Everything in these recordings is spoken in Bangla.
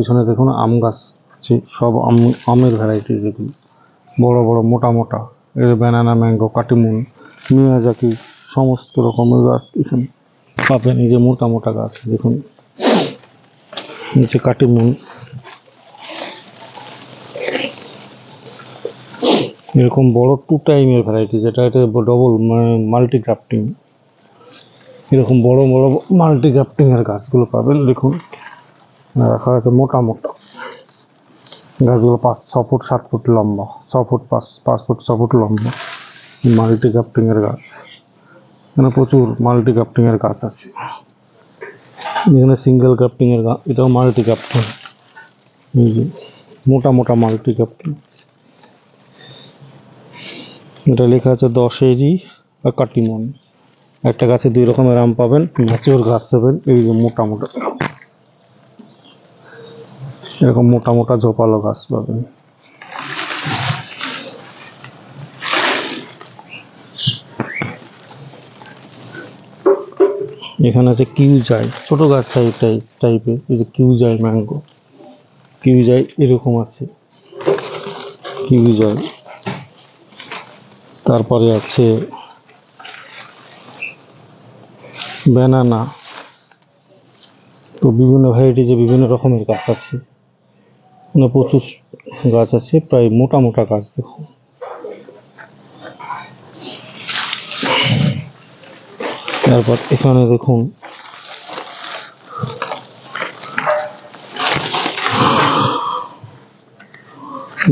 পিছনে দেখুন আম গাছ সব আম, আমের ভ্যারাইটি দেখুন। বড় বড়, মোটা মোটা। এর ব্যানানা ম্যাঙ্গো কাটিমুন, মিয়াজাকি, সমস্ত রকমের গাছ এখানে পাবেন। এই যে মোটা মোটা গাছ দেখুন। নিচে কাটিমুন। এরকম বড় টু টাইমের ভ্যারাইটি যেটা এটা ডবল মাল্টি গ্রাফটিং এরকম বড় বড় মাল্টি গ্রাফটিং এর গাছগুলো পাবেন। দেখুন। রাখা আছে মোটা মোটা গাছগুলো পাঁচ, ছ ফুট, সাত ফুট লম্বা। ছ ফুট পাঁচ পাঁচ ফুট, ছ ফুট লম্বা। মাল্টি এর গাছ। এখানে প্রচুর মাল্টি এর গাছ আছে। এখানে সিঙ্গেল এর গাছ এটাও মাল্টি যে, মোটা মোটা মাল্টি গ্রাফটিং এটা লেখা আছে দশেরই আর কাটিমন। একটা গাছে দুই রকমের আম পাবেন ম্যাচিওর গাছ পাবেন, এই যে মোটা মোটা। এরকম মোটা মোটা ঝোপালো গাছ পাবেন। এখানে আছে কিউ জাই ছোট গাছ টাইপ টাইপ টাইপের এই যে কিউ জাই ম্যাঙ্গো কিউ জাই এরকম আছে। কিউ জাই তারপরে আছে ব্যানানা তো বিভিন্ন ভ্যারাইটি যে বিভিন্ন রকমের গাছ আছে। প্রচুর গাছ আছে, প্রায় মোটা মোটা গাছ, দেখুন। তারপর এখানে দেখুন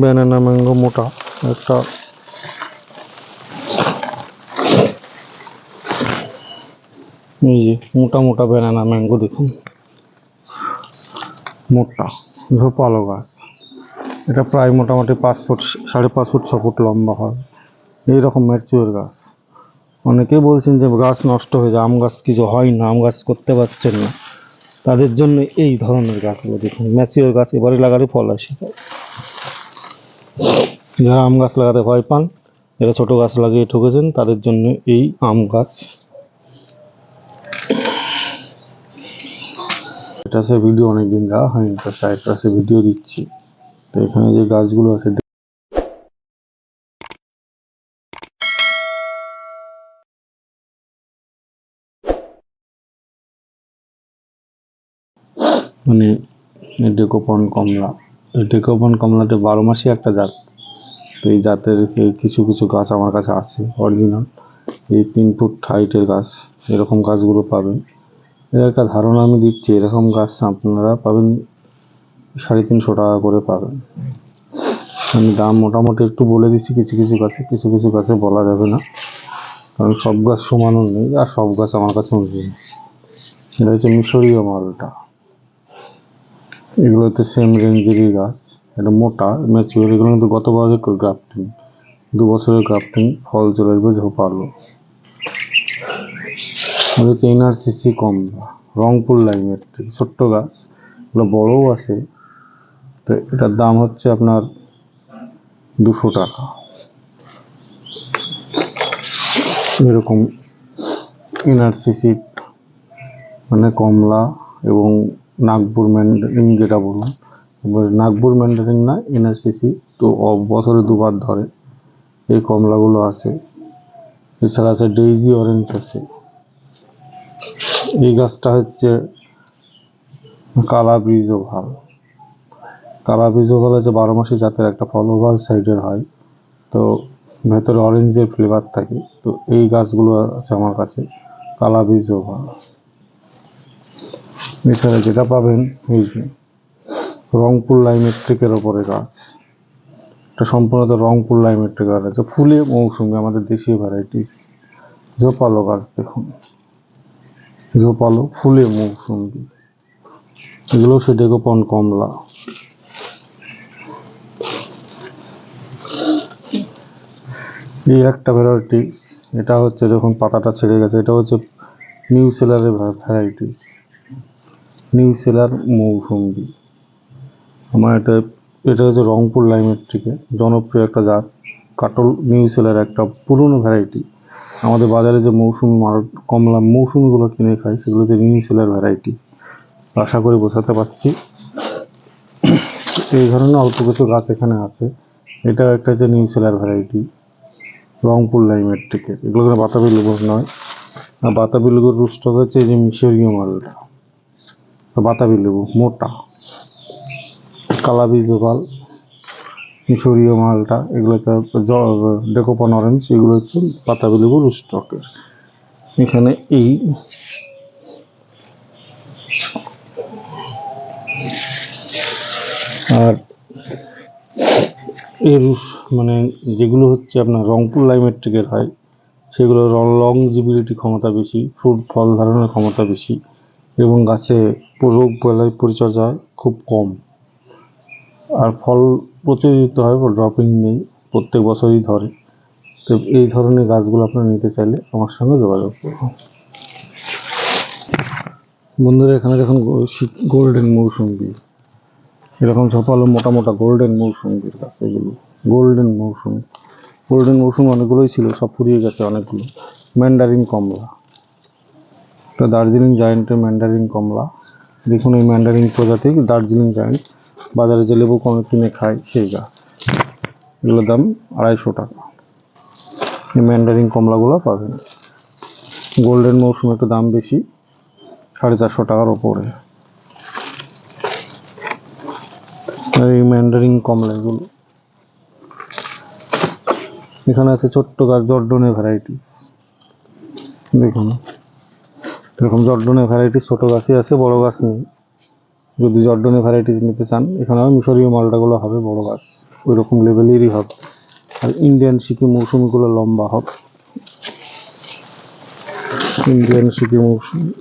ব্যানানা ম্যাঙ্গো মোটা একটা এই যে মোটা মোটা ব্যানানা ম্যাঙ্গো দেখুন। মোটা ঝোপালো গাছ। এটা প্রায় মোটামুটি পাঁচ ফুট, সাড়ে পাঁচ ফুট, ছ ফুট লম্বা হয়। এইরকম ম্যাচিওর গাছ। অনেকেই বলছেন যে গাছ নষ্ট হয়ে যায়, আম গাছ কিছু হয় না, আম গাছ করতে পারছেন না। তাদের জন্য এই ধরনের গাছগুলো দেখুন ম্যাচিওর গাছ, এবারে লাগালে ফল আসে। যারা আম গাছ লাগাতে ভয় পান, যারা ছোটো গাছ লাগিয়ে ঠকেছেন, তাদের জন্য এই আম গাছ এটা সে ভিডিও অনেকদিন দেওয়া হয়নি, তো সাইটটা সে ভিডিও দিচ্ছি। তো এখানে যে গাছগুলো আছে মানে ডেকোপন কমলা। ডেকোপন কমলাতে বারো মাসই একটা জাত। তো এই জাতের কিছু কিছু গাছ আমার কাছে আছে অরিজিনাল এই তিন ফুট হাইটের গাছ, এরকম গাছগুলো পাবেন। এর একটা ধারণা আমি দিচ্ছি, এরকম গাছ আপনারা পাবেন সাড়ে তিনশো টাকা করে পাবেন। আমি দাম মোটামুটি একটু বলে দিচ্ছি, কিছু কিছু গাছে, কিছু কিছু গাছে বলা যাবে না। কারণ সব গাছ সমানও নেই, আর সব গাছ আমার কাছে নেই এটা হচ্ছে মিশরীয় মালটা। এগুলো হচ্ছে সেম রেঞ্জেরই গাছ, এটা মোটা ম্যাচিওর এগুলো কিন্তু গত বছরের গ্রাফটিং দু বছরের গ্রাফটিং ফল চলে আসবে ঝোপালো। হচ্ছে এনআরসিসি কমলা রংপুর লাইনের ছোট্ট গাছ এগুলো বড়ও আছে। তো এটার দাম হচ্ছে আপনার দুশো টাকা। এরকম এনআরসিসি মানে কমলা এবং নাগপুর ম্যান্ডারিং যেটা বলুন নাগপুর ম্যান্ডারিং না এনআরসিসি তো বছরে দুবার ধরে এই কমলাগুলো আছে। এছাড়া আছে ডেইজি অরেঞ্জ আছে। এই গাছটা হচ্ছে কালা বীজ ওভাল কালা বীজ ওভাল হচ্ছে, বারো মাসি জাতের একটা ফল ওভাল সাইডের হয়। তো ভেতরে অরেঞ্জের ফ্লেভার থাকে, তো এই গাছগুলো আছে আমার কাছে কালা বীজ ওভাল এছাড়া যেটা পাবেন, এই যে রংপুর লাইমেট্রিকের ওপরে গাছ। এটা সম্পূর্ণত রংপুর লাইমেট্রিক গাছ ফুলে মৌসুমি আমাদের দেশীয় ভ্যারাইটিস ঝোপালো গাছ দেখুন। ঝোপালো ফুলে মৌসুমি এগুলো সে ডেকোপন কমলা। এই একটা ভ্যারাইটিস এটা হচ্ছে যখন পাতাটা ছেড়ে গেছে, এটা হচ্ছে নিউ সেলারের ভ্যারাইটিস নিউ সেলার মৌসুম্বি আমার এটা এটা হচ্ছে রংপুর লাইমের থেকে জনপ্রিয় একটা জাত। কাটল নিউ সেলার একটা পুরনো ভ্যারাইটি আমাদের বাজারে যে মৌসুমি মাল কমলা মৌসুমিগুলো কিনে খাই সেগুলো হচ্ছে নিউ সেলার ভ্যারাইটি আশা করি বোঝাতে পারছি। এই ধরনের অল্প কিছু গাছ এখানে আছে। এটা একটা হচ্ছে নিউ সেলার ভ্যারাইটি রংপুর লাইমের থেকে। এগুলো কোনো বাতাবি লেবুর নয়। আর বাতাবি লেবুর রুস্টক হচ্ছে এই যে মিশরীয় মালটা। বাতাবি লেবু, মোটা। কালাবি জোগাল। মিশরীয় মালটা, এগুলো ডেকোপন অরেঞ্জ, এগুলো হচ্ছে বাতাবি লেবু রুস্টকের এখানে এই আর এর মানে যেগুলো হচ্ছে আপনার রংপুর লাইমেট্রিকের হয়, সেগুলো লং জিবিলিটি ক্ষমতা বেশি ফ্রুট ফল ধারণের ক্ষমতা বেশি এবং গাছে রোগ পরিচর্যা খুব কম। আর ফল প্রচুর দিতে হয় ড্রপিং নেই, প্রত্যেক বছরই ধরে। তো এই ধরনের গাছগুলো আপনারা নিতে চাইলে আমার সঙ্গে যোগাযোগ করুন। বন্ধুরা, এখানে দেখুন গোল্ডেন মৌসুম্বি এরকম ঝোপালো মোটা মোটা গোল্ডেন মৌসুম্বির গাছ এগুলো। গোল্ডেন মৌসুম। গোল্ডেন মৌসুম অনেকগুলোই ছিল, সব ফুরিয়ে গেছে অনেকগুলো। ম্যান্ডারিন কমলা। তো দার্জিলিং জায়েন্টের ম্যান্ডারিন কমলা। দেখুন এই ম্যান্ডারিন প্রজাতি দার্জিলিং জায়েন্ট বাজারে যে লেবু কমে কিনে খায় সেই গাছ এগুলোর দাম আড়াইশো টাকা। এই ম্যান্ডারিন কমলাগুলো পাবেন। গোল্ডেন মৌসুমে একটু দাম বেশি, সাড়ে চারশো টাকার ওপরে। এই ম্যান্ডারিন কমলা এগুলো এখানে আছে ছোট্ট গাছ, জর্ডনের ভ্যারাইটিস দেখুন। এরকম জর্ডনের ভ্যারাইটিস ছোট গাছই আছে, বড় গাছ নেই। যদি জর্ডনের ভ্যারাইটিস নিতে চান এখানেও মিশরীয় মালটাগুলো হবে বড় গাছ ওই রকম লেভেলেরই হবে। আর ইন্ডিয়ান সিকিম মৌসুমিগুলো লম্বা হবে। ইন্ডিয়ান সিকিম মৌসুমি।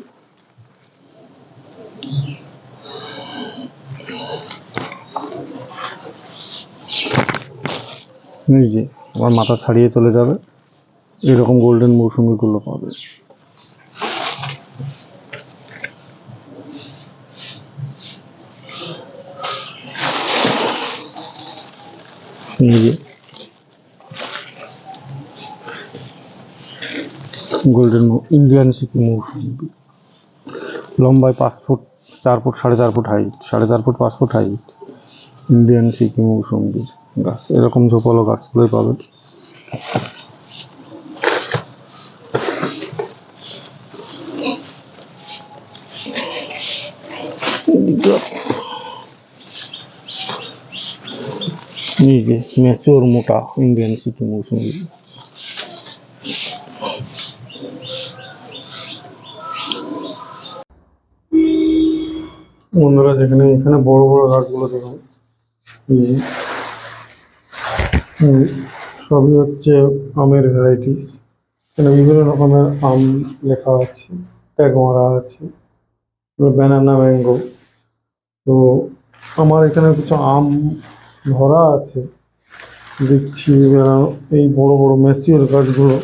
যে, আমার মাথা ছাড়িয়ে চলে যাবে। এরকম গোল্ডেন মৌসুমিগুলো পাবে। যে গোল্ডেন ইন্ডিয়ান সিকিম মৌসুমি লম্বায় পাঁচ ফুট, চার ফুট, সাড়ে চার ফুট হাইট সাড়ে চার ফুট পাঁচ ফুট হাইট ইন্ডিয়ান সিকিম মৌসুমী গাছ, এরকম ঝোপালো গাছগুলোই পাবেন। এই যে ম্যাচিওর মোটা ইন্ডিয়ান সিকিম মৌসুম্বি বন্ধুরা, যেখানে এখানে বড় বড় গাছগুলো দেখুন। সবই হচ্ছে আমের ভ্যারাইটিস এখানে বিভিন্ন রকমের আম লেখা আছে ট্যাগ মারা আছে ব্যানানা ম্যাঙ্গো তো আমার এখানে কিছু আম ধরা আছে। দেখছি আহ, এই বড় বড় ম্যাচিওর গাছগুলো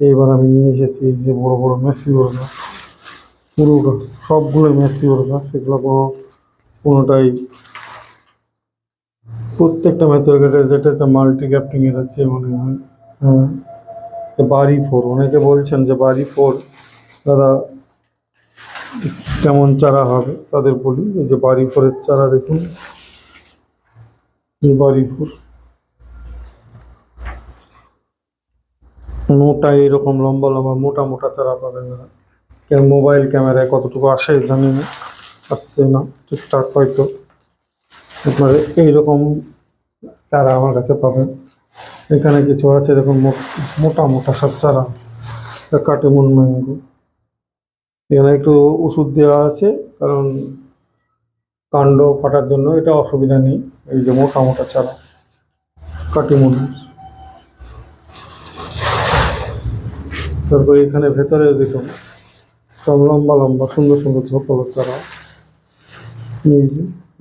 এইবার আমি নিয়ে এসেছি এই যে বড় বড় ম্যাচিওর গাছ। পুরো গাছ সবগুলো ম্যাচিওর গাছ এগুলো কোনো কোনোটাই। প্রত্যেকটা ম্যাচের গাড়ি যেটাতে মাল্টি ক্যাপ্টিং এর আছে মনে হয় হ্যাঁ। বাড়ি ফোর অনেকে বলছেন যে বাড়ি ফোর দাদা কেমন চারা হবে? তাদের বলি এই যে বাড়ি ফোরের চারা দেখুন। ফোর মোটা এইরকম লম্বা লম্বা, মোটা মোটা চারা পাবেন মোবাইল ক্যামেরায় কতটুকু আসে জানি না, আসছে না, ঠিকঠাক হয়তো। আপনার এইরকম চারা আমার কাছে পাবেন। এখানে কিছু আছে দেখুন মোটা মোটা সব চারা আছে। Katimon mango. এখানে একটু ওষুধ দেওয়া আছে, কারণ কাণ্ড ফাটার জন্য এটা অসুবিধা নেই। এই যে মোটা মোটা চারা কাটিমুন তারপরে এখানে ভেতরে দেখুন, সব লম্বা লম্বা, সুন্দর সুন্দর ঝোপালো চারা।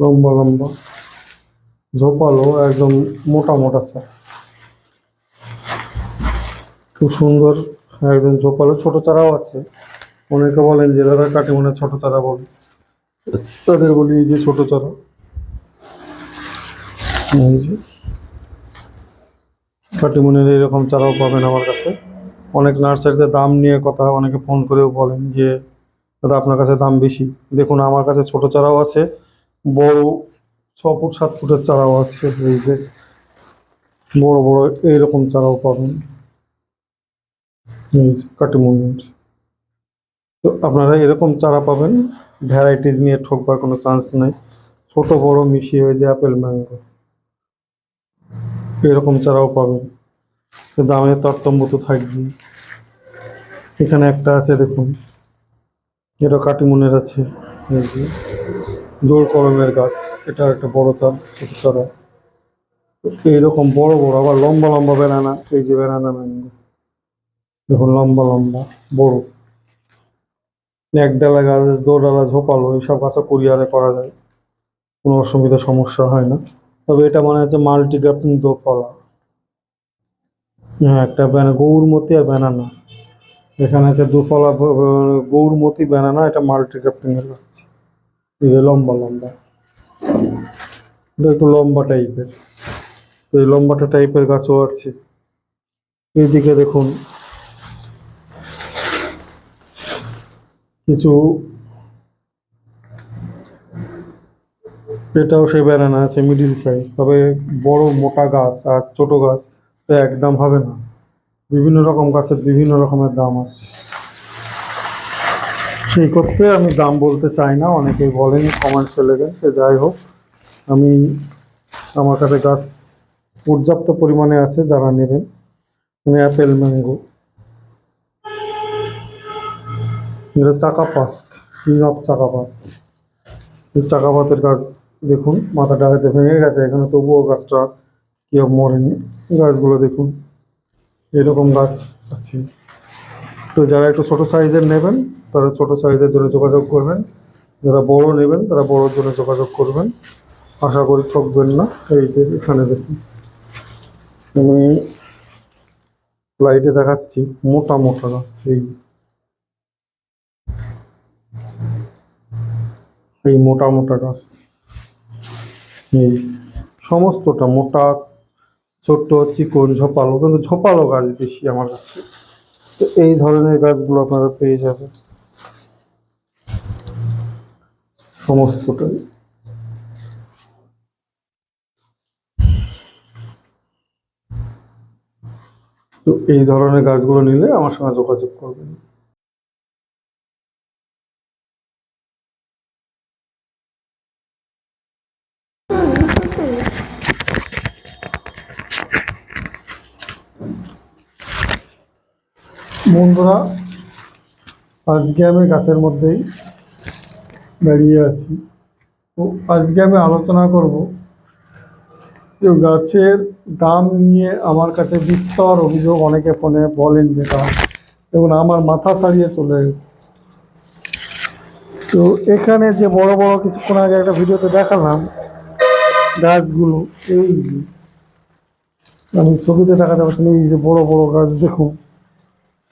লম্বা লম্বা ঝোপালো একদম মোটা মোটা চারা। খুব সুন্দর একদম ঝোপালো ছোট চারাও আছে। অনেকে বলেন যে, দাদা কাটিমনে ছোট চারা বলে। তাদের বলি, এই যে ছোট চারা। কাটিমনের এরকম চারাও পাবেন আমার কাছে। অনেক নার্সারিতে দাম নিয়ে কথা অনেকে ফোন করেও বলেন যে, দাদা, আপনার কাছে দাম বেশি। দেখুন, আমার কাছে ছোট চারাও আছে, বড় ছ ফুট, সাত ফুটের চারাও আছে। এই যে, বড় বড় এইরকম চারাও পাবেন। যে তো আপনারা এরকম চারা পাবেন। ভ্যারাইটিস নিয়ে ঠকবার কোনো চান্স নেই। ছোট, বড়, মিশিয়ে হয়ে যায় আপেল ম্যাঙ্গো এরকম চারাও পাবেন দামে তারতম্য তো থাকবেই। এখানে একটা আছে, দেখুন। এটা কাটিমুনের আছে। জোর কলমের গাছ। এটা একটা বড় চারা, ছোট চারা। এইরকম বড় বড়, আবার লম্বা লম্বা বেনানা এই যে বেনানা ম্যাঙ্গো। দেখুন, লম্বা লম্বা, বড়। এক ডালা গাছ, দো ডালা ঝোপালো, এইসব গাছও কুরিয়ারে করা যায়। কোনো অসুবিধা, সমস্যা হয় না। তবে এটা মনে হচ্ছে মাল্টি গ্রাফটিং দোফলা হ্যাঁ একটা ব্যানা গৌরমতি আর ব্যানানা এখানে আছে দুফলা ব- গৌরমতি ব্যানানা এটা মাল্টি গ্রাফটিং এর এই লম্বা লম্বা। একটু লম্বা টাইপের এই লম্বাটা টাইপের গাছও আছে। এইদিকে দেখুন। কিছু এটাও সেই ব্যানানা আছে মিডিল সাইজ তবে বড় মোটা গাছ আর ছোট গাছ তো একদম হবে না। বিভিন্ন রকম গাছের বিভিন্ন রকমের দাম আছে। সেই ক্ষেত্রে আমি দাম বলতে চাই না, অনেকেই বলেন চলে লেগে সে যাই হোক। আমি আমার কাছে গাছ পর্যাপ্ত পরিমাণে আছে, যারা নেবেন। অ্যাপেল ম্যাঙ্গো এটা চাকাপাত কিং অফ চাকাপাত। এই চাকাপাতের গাছ দেখুন, মাথাটা হয়তো ভেঙে গেছে, এখানে তবুও গাছটা কেউ মরেনি। গাছগুলো দেখুন, এরকম গাছ আছে। তো যারা একটু ছোটো সাইজের নেবেন, তারা ছোটো সাইজের জন্য যোগাযোগ করবেন। যারা বড় নেবেন, তারা বড়োর জন্য যোগাযোগ করবেন। আশা করি ঠকবেন না। এই যে এখানে দেখুন, আমি লাইটে দেখাচ্ছি, মোটা মোটা গাছ সেই এই মোটা মোটা গাছ। এই সমস্তটা, মোটা ছোট্ট চিকন, ঝোপালো, কিন্তু ঝোপালো গাছ বেশি আমার কাছে। তো এই ধরনের গাছগুলো আপনারা পেয়ে যাবেন। সমস্তটাই তো এই ধরনের গাছগুলো নিলে আমার সঙ্গে যোগাযোগ করবেন। বন্ধুরা, আজকে আমি গাছের মধ্যেই দাঁড়িয়ে আছি। তো আজকে আমি আলোচনা করব যে গাছের দাম নিয়ে আমার কাছে বিস্তর অভিযোগ অনেকে ফোনে বলেন যে দাম। এবং আমার মাথা সারিয়ে চলে তো এখানে যে বড় বড় কিছুক্ষণ আগে একটা ভিডিওতে দেখালাম গাছগুলো, এই যে, আমি ছবিতে দেখাতে পারছি এই যে বড় বড় গাছ দেখুন।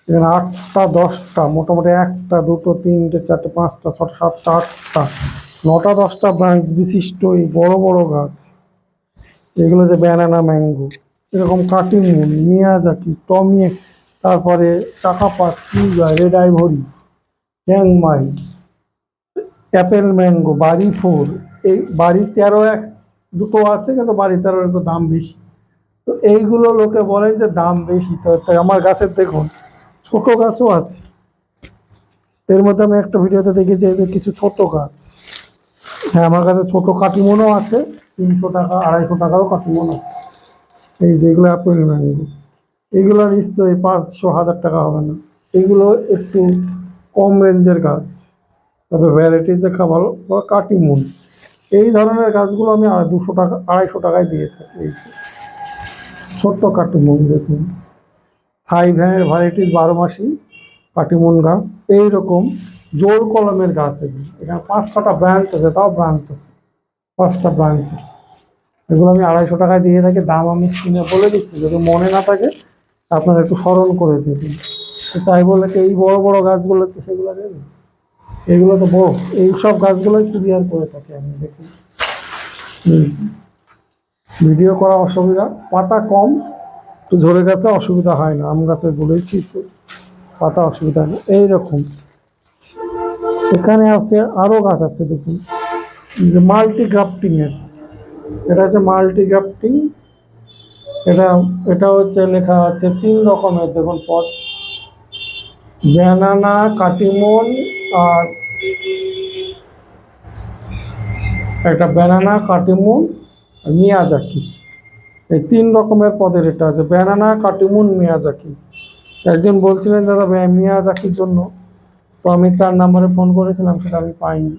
এখানে আটটা, দশটা, মোটামুটি একটা, দুটো, তিনটে, চারটে, পাঁচটা, ছটা, সাতটা, আটটা, নটা, দশটা ব্রাঞ্চ বিশিষ্ট এই বড় বড় গাছ। এগুলো যে ব্যানানা ম্যাঙ্গো এরকম কাটিমুন মিয়াজাকি টমিয়ে তারপরে Chakapat কিউজা red ivory Chiang Mai apple mango বাড়ি ফোর এই বাড়ি তেরো এক, দুটো আছে কিন্তু বাড়ি তেরোর একটু দাম বেশি। তো এইগুলো লোকে বলেন যে দাম বেশি তো আমার গাছের দেখুন ছোট গাছও আছে। এর মধ্যে আমি একটা ভিডিওতে দেখেছি যে কিছু ছোট গাছ। হ্যাঁ আমার কাছে ছোট কাটিমনও আছে, তিনশো টাকা, আড়াইশো টাকারও কাটিমন আছে। এই যেগুলো অ্যাপেল ম্যাঙ্গো। এগুলো নিশ্চয়ই পাঁচশো, হাজার টাকা হবে না। এগুলো একটু কম রেঞ্জের গাছ। তবে ভ্যারাইটিসে খাবার, বা কাটিমুন এই ধরনের গাছগুলো আমি দুশো টাকা, আড়াইশো টাকায় দিয়ে থাকি। এই। ছোট্ট কাটিমুন দেখুন। ভ্যানের ভ্যারাইটিস বারো মাসি কাটিমুন গাছ এই রকম জোর কলমের গাছ এগুলো। এখানে পাঁচ ছটা ব্রাঞ্চ আছে, তাও ব্রাঞ্চ আছে, পাঁচটা ব্রাঞ্চ আছে। এগুলো আমি আড়াইশো টাকায় দিয়ে থাকি, দাম আমি কিনে বলে দিচ্ছি, যদি মনে না থাকে, আপনারা একটু স্মরণ করে দেবেন। তো তাই বলে কি, এই বড় বড় গাছগুলো তো সেগুলো দেবে এগুলো তো বড়, এই সব গাছগুলোই ক্লিয়ার করে থাকি আমি, দেখি। ভিডিও করা অসুবিধা, পাতা কম একটু ঝরে গেছে, অসুবিধা হয় না। আম গাছে বলেছি তো, পাতা অসুবিধা হয় না এইরকম। এখানে আছে আরও গাছ আছে, দেখুন। যে মাল্টি গ্রাফটিংয়ের এটা হচ্ছে মাল্টি গ্রাফটিং এটা এটা হচ্ছে লেখা আছে তিন রকমের, দেখুন পদ ব্যানানা, কাটিমন আর একটা ব্যানানা, কাটিমুন মিয়াজাকি। এই তিন রকমের পদের এটা আছে। ব্যানানা কাটিমুন মিয়াজাকি একজন বলছিলেন, দাদা মিয়াজাকির জন্য। তো আমি তার নাম্বারে ফোন করেছিলাম, সেটা আমি পাইনি।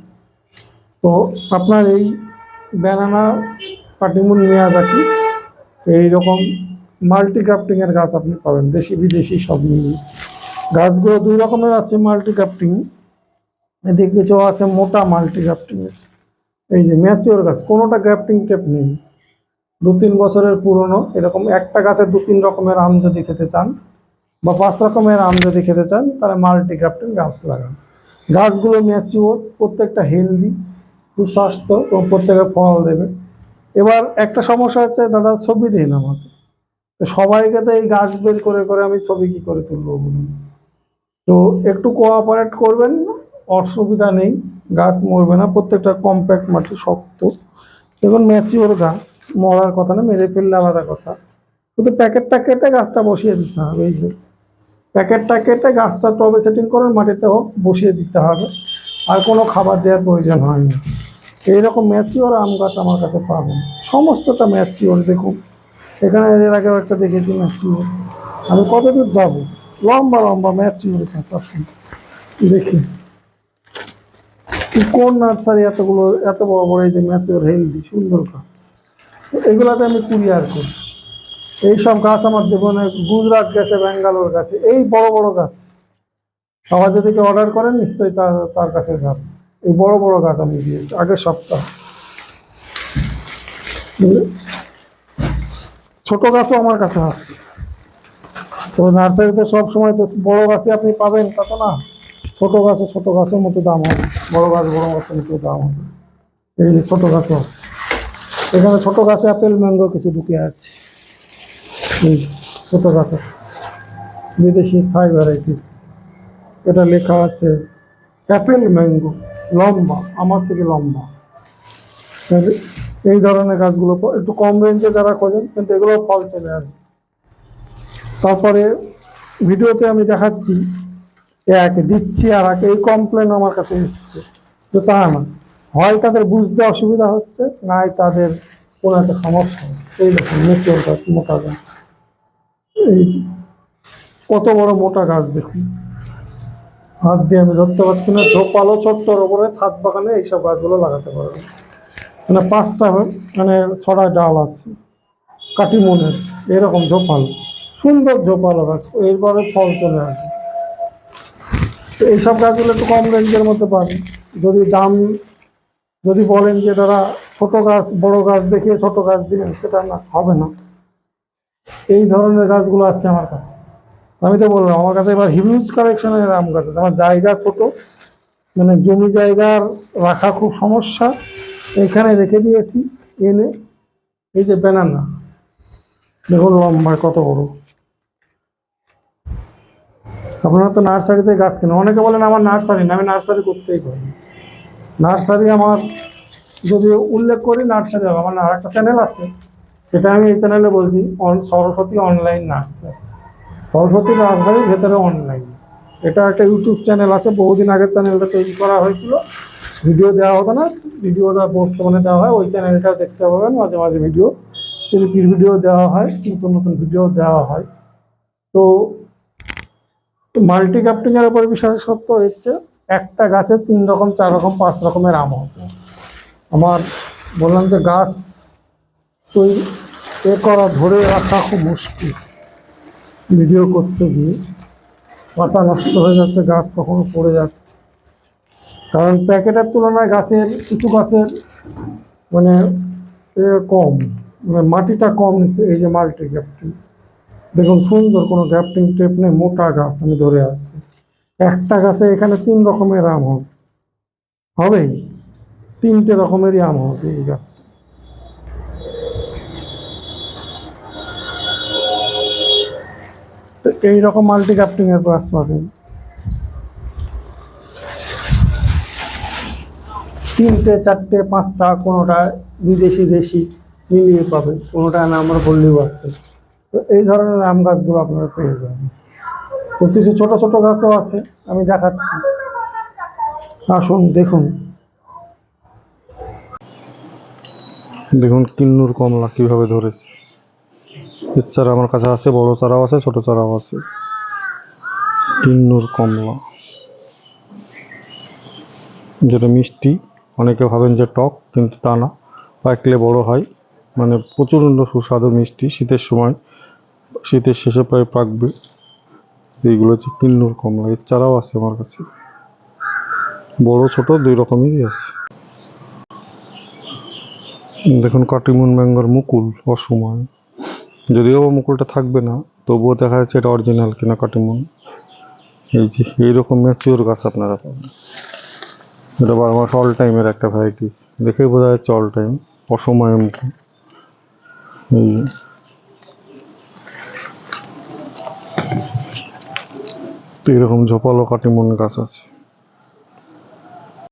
তো আপনার এই ব্যানানা কাটিমুন মিয়াজাকি এইরকম মাল্টি ক্রাফটিংয়ের গাছ আপনি পাবেন, দেশি, বিদেশি সব মিলিয়ে। গাছগুলো দুই রকমের আছে মাল্টি ক্রাফটিং এদিকে কিছু আছে মোটা মাল্টি ক্রাফটিংয়ের এই যে ম্যাচিওর গাছ, কোনোটা গ্রাফটিং টেপ নেই। দু তিন বছরের পুরনো, এরকম একটা গাছে দু তিন রকমের আম যদি খেতে চান বা পাঁচ রকমের আম যদি খেতে চান, তাহলে মাল্টি গ্রাফটিং গাছ লাগান। গাছগুলো ম্যাচিওর প্রত্যেকটা হেলদি সুস্বাস্থ্য এবং প্রত্যেকে ফল দেবে। এবার একটা সমস্যা হচ্ছে, দাদা ছবি দিন আমাকে। তো সবাইকে তো এই গাছ বের করে করে আমি ছবি কি করে তুলবো বলুন? তো একটু কোঅপারেট করবেন অসুবিধা নেই, গাছ মরবে না, প্রত্যেকটা কম্প্যাক্ট মাটি শক্ত। দেখুন ম্যাচিওর গাছ, মরার কথা না, মেরে ফেললে আলাদা কথা। শুধু প্যাকেটটা কেটে গাছটা বসিয়ে দিতে হবে, এই যে। প্যাকেটটা কেটে গাছটা টবে সেটিং করে মাটিতে হোক, বসিয়ে দিতে হবে। আর কোনো খাবার দেওয়ার প্রয়োজন হয় না। এইরকম ম্যাচিওর আম গাছ আমার কাছে পাবেন সমস্তটা ম্যাচিওর দেখুন। এখানে এর আগেও একটা দেখেছি ম্যাচিওর আমি কত দূর যাব? লম্বা লম্বা ম্যাচিওর গাছ আপনি দেখি। কোন নার্সারি এতগুলো, এত বড় বড় এই যে ম্যাচিওর হেলদি সুন্দর গাছ? এগুলাতে আমি কুরিয়ার করি। এই সব গাছ আমার দেখুন গুজরাট গেছে, ব্যাঙ্গালোর গেছে, এই বড় বড় গাছ। আবার যদি কেউ অর্ডার করেন, নিশ্চয়ই তার তার কাছে যাবে এই বড় বড় গাছ আমি দিয়েছি, আগের সপ্তাহ? ছোট গাছও আমার কাছে আছে। তো নার্সারিতে সব সময় তো বড় গাছে আপনি পাবেন, তা তো না। ছোট গাছে ছোট গাছের মতো দাম হবে, বড় গাছ বড় গাছের মতো দাম হবে। এই যে ছোট গাছও আছে। এখানে ছোট গাছে আপেল, ম্যাঙ্গো কিছু ঢুকে আছে। ছোট গাছ আছে। বিদেশি থাই ভ্যারাইটিস এটা লেখা আছে অ্যাপেল ম্যাঙ্গো লম্বা, আমার থেকে লম্বা। এই ধরনের গাছগুলো একটু কম রেঞ্জে যারা খোঁজেন, কিন্তু এগুলো ফল চলে আসবে। তারপরে ভিডিওতে আমি দেখাচ্ছি এক দিচ্ছি আর এক এই কমপ্লেন আমার কাছে এসছে। তো তা না। হয় তাদের বুঝতে অসুবিধা হচ্ছে, নাই তাদের কোনো একটা সমস্যা এই দেখুন মেচুর গাছ, মোটা গাছ। এই কত বড় মোটা গাছ দেখুন। হাত দিয়ে আমি ধরতে পারছি না, ঝোপালো ছোট্টর ওপরে ছাদ বাগানে এইসব গাছগুলো লাগাতে পারবে। মানে পাঁচটা মানে ছটা ডাল আছে, কাটিমনের, এরকম ঝোপালো। সুন্দর ঝোপালো গাছ, এরপরে ফল চলে আসে এইসব গাছগুলো একটু কম রেঞ্জের মধ্যে পাবেন যদি দাম, যদি বলেন যে তারা ছোট গাছ, বড় গাছ দেখিয়ে ছোট গাছ দিলেন, সেটা না, হবে না। এই ধরনের গাছগুলো আছে আমার কাছে। আমি তো বললাম, আমার কাছে এবার হিউজ কালেকশনের আম গাছ আছে। আমার জায়গা ছোট মানে জমি জায়গার রাখা খুব সমস্যা। এখানে রেখে দিয়েছি, এনে, এই যে ব্যানানা দেখুন, লম্বা, কত বড়। আপনারা তো নার্সারিতে গাছ কেনেন। অনেকে বলেন আমার নার্সারি না, আমি নার্সারি করতেই পারি নার্সারি আমার যদি উল্লেখ করি, নার্সারি হবে। আমার আর একটা চ্যানেল আছে, সেটা আমি এই চ্যানেলে বলছি সরস্বতী অনলাইন নার্সারি। সরস্বতী নার্সারির ভেতরে অনলাইন এটা একটা ইউটিউব চ্যানেল আছে, বহুদিন আগের চ্যানেলটা তৈরি করা হয়েছিল। ভিডিও দেওয়া হতো না, ভিডিওটা বর্তমানে দেওয়া হয়, ওই চ্যানেলটা দেখতে পাবেন, মাঝে মাঝে ভিডিও। শিল্পীর ভিডিও দেওয়া হয়, নতুন নতুন ভিডিও দেওয়া হয়। তো মাল্টি ক্যাপ্টিংয়ের উপর বিশেষত্ব হচ্ছে, একটা গাছে তিন রকম, চার রকম, পাঁচ রকমের আম হবে। আমার বললাম যে গাছ তৈরি, এ করা ধরে রাখা খুব মুশকিল। ভিডিও করতে গিয়ে পাতা নষ্ট হয়ে যাচ্ছে, গাছ কখনো পড়ে যাচ্ছে। কারণ প্যাকেটের তুলনায় গাছের, কিছু গাছের মানে কম মানে মাটিটা কম এই যে মাল্টি গ্যাপটিং দেখুন, সুন্দর কোনো গ্যাপটিং টেপ নেই, মোটা গাছ, আমি ধরে আছি। একটা গাছে এখানে তিন রকমের আম হবে। হবেই। তিনটে রকমেরই আম হবে এই গাছটা তো এইরকম মাল্টি গ্যাপটিং এর গাছ পাবেন। তিনটে, চারটে, পাঁচটা, কোনোটা বিদেশি দেশি মিলিয়ে পাবে কোনোটা নাম্বার বললেও আছে। তো এই ধরনের আম গাছগুলো আপনারা পেয়ে যাবেন। তো কিছু ছোট ছোট গাছও আছে, আমি দেখাচ্ছি। আসুন, দেখুন। দেখুন কিন্নুর কমলা কীভাবে ধরেছে। চারা আমার কাছে আছে, বড় চারাও আছে, ছোট চারাও আছে। কিন্নুর কমলা। যেটা মিষ্টি, অনেকে ভাবেন যে টক, কিন্তু তা না। পাকলে বড় হয়। মানে প্রচণ্ড সুস্বাদু মিষ্টি শীতের সময়। শীতের শেষে প্রায় পাকবে এইগুলো হচ্ছে কিন্নুর কমলা, এর চারাও আছে আমার কাছে। বড়, ছোট, দুই রকমেরই আছে। দেখুন, কাটিমুন, ম্যাঙ্গোর, মুকুল, অসময়। যদিও মুকুলটা থাকবে না, তবুও দেখা যাচ্ছে এটা অরিজিনাল কিনা কাটিমুন। এই যে, এইরকম ম্যাচিওর গাছ আপনারা পাবেন। এটা বারো মাস অল টাইমের একটা ভ্যারাইটিস দেখেই বোঝা যাচ্ছে অল টাইম অসময় মুকুল। এই যে। তো এরকম ঝোপালো কাটিমুন গাছ আছে।